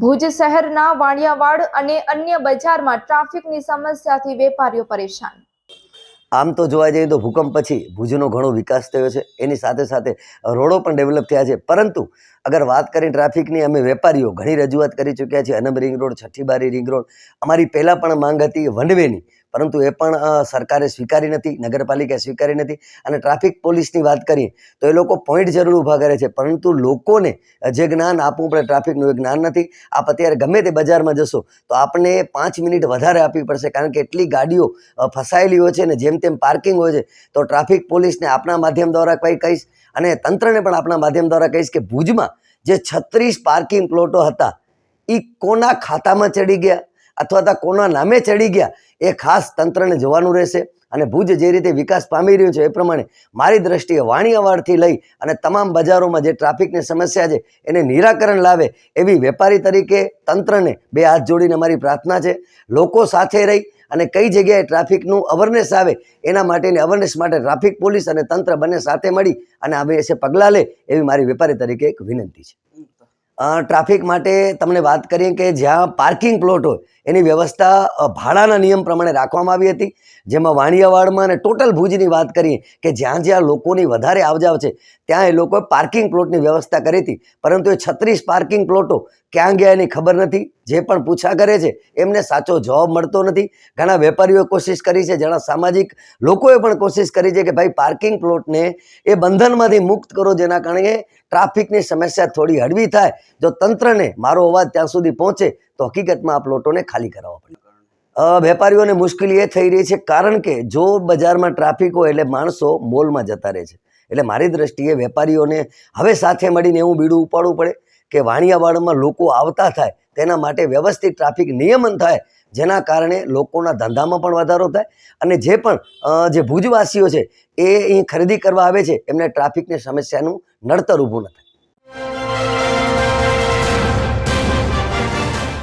ભુજ શહેરના વાણિયાવાડ અને અન્ય બજારમાં ટ્રાફિકની સમસ્યાથી વેપારીઓ પરેશાન. આમ તો જોવા જઈએ તો ભૂકંપ પછી ભુજનો ઘણો વિકાસ થયો છે. એની સાથે સાથે રોડો પણ ડેવલપ થયા છે. પરંતુ અગર વાત કરીએ ટ્રાફિકની, અમે વેપારીઓ ઘણી રજૂઆત કરી ચૂક્યા છીએ. અનમ રિંગ રોડ છઠ્ઠીબારી રિંગ રોડ. અમારી પહેલાં પણ માંગ હતી વનવેની. પરંતુ એ પણ સરકારે સ્વીકારી નથી, નગરપાલિકાએ સ્વીકારી નથી અને ટ્રાફિક પોલીસની વાત કરીએ તો એ લોકો પોઈન્ટ જરૂર ઊભા કરે છે. પરંતુ લોકોને જે જ્ઞાન આપવું પડે, ટ્રાફિકનું એ જ્ઞાન નથી. આપ અત્યારે ગમે તે બજારમાં જશો તો આપણને પાંચ મિનિટ વધારે આપવી પડશે. કારણ કે એટલી ગાડીઓ ફસાયેલી હોય છે ને જેમ તેમ પાર્કિંગ હોય છે તો ટ્રાફિક પોલીસને આપણા માધ્યમ દ્વારા કંઈ કહીશ અને તંત્રને પણ આપણા માધ્યમ દ્વારા કહીશ કે ભુજમાં જે છત્રીસ પાર્કિંગ પ્લોટો હતા એ કોના ખાતામાં ચડી ગયા? અથવા તો કોના નામે ચડી ગયા એ ખાસ તંત્રને જોવાનું રહેશે. અને ભુજ જે રીતે વિકાસ પામી રહ્યું છે એ પ્રમાણે મારી દ્રષ્ટિએ વાણિયાવાડથી લઈ અને તમામ બજારોમાં જે ટ્રાફિકની સમસ્યા છે એને નિરાકરણ લાવે એવી વેપારી તરીકે તંત્રને બે હાથ જોડીને મારી પ્રાર્થના છે. લોકો સાથે રહી અને કઈ જગ્યાએ ટ્રાફિકનું અવેરનેસ આવે એના માટેની અવેરનેસ માટે ટ્રાફિક પોલીસ અને તંત્ર બંને સાથે મળી અને આ વિશે પગલાં લે એવી મારી વેપારી તરીકે એક વિનંતી છે. ટ્રાફિક માટે તમને વાત કરીએ કે જ્યાં પાર્કિંગ પ્લોટ હોય, એની વ્યવસ્થા ભાડાના નિયમ પ્રમાણે રાખવામાં આવી હતી. જેમાં વાણિયાવાડમાં અને ટોટલ ભુજની વાત કરીએ કે જ્યાં જ્યાં લોકોની વધારે આવજાવ છે, ત્યાં એ લોકોએ પાર્કિંગ પ્લોટની વ્યવસ્થા કરી હતી. પરંતુ એ છત્રીસ પાર્કિંગ પ્લોટો ક્યાં ગયા એની ખબર નથી. જે પણ પૂછા કરે છે, એમને સાચો જવાબ મળતો નથી. ઘણા વેપારીઓએ કોશિશ કરી છે, ઘણા સામાજિક લોકોએ પણ કોશિશ કરી છે કે ભાઈ પાર્કિંગ પ્લોટને એ બંધનમાંથી મુક્ત કરો, જેના કારણે ટ્રાફિકની સમસ્યા થોડી હળવી થાય. જો તંત્રને મારો અવાજ ત્યાં સુધી પહોંચે, તો હકીકતમાં આ પ્લોટોને ખાલી કરાવવા પડે. વેપારીઓને મુશ્કેલી એ થઈ રહી છે, કારણ કે જો બજારમાં ટ્રાફિક હોય, એટલે માણસો મોલમાં જતા રહે છે. એટલે મારી દ્રષ્ટિએ વેપારીઓને હવે સાથે મળીને એવું બીડું ઉપાડવું પડે કે વાણિયાવાડમાં લોકો આવતા થાય તેના માટે વ્યવસ્થિત ટ્રાફિક નિયમન થાય, જેના કારણે લોકોના ધંધામાં પણ વધારો થાય અને જે પણ જે ભુજવાસીઓ છે, એ અહીં ખરીદી કરવા આવે છે, એમને ટ્રાફિકની સમસ્યાનું નડતર ઊભું ન થાય.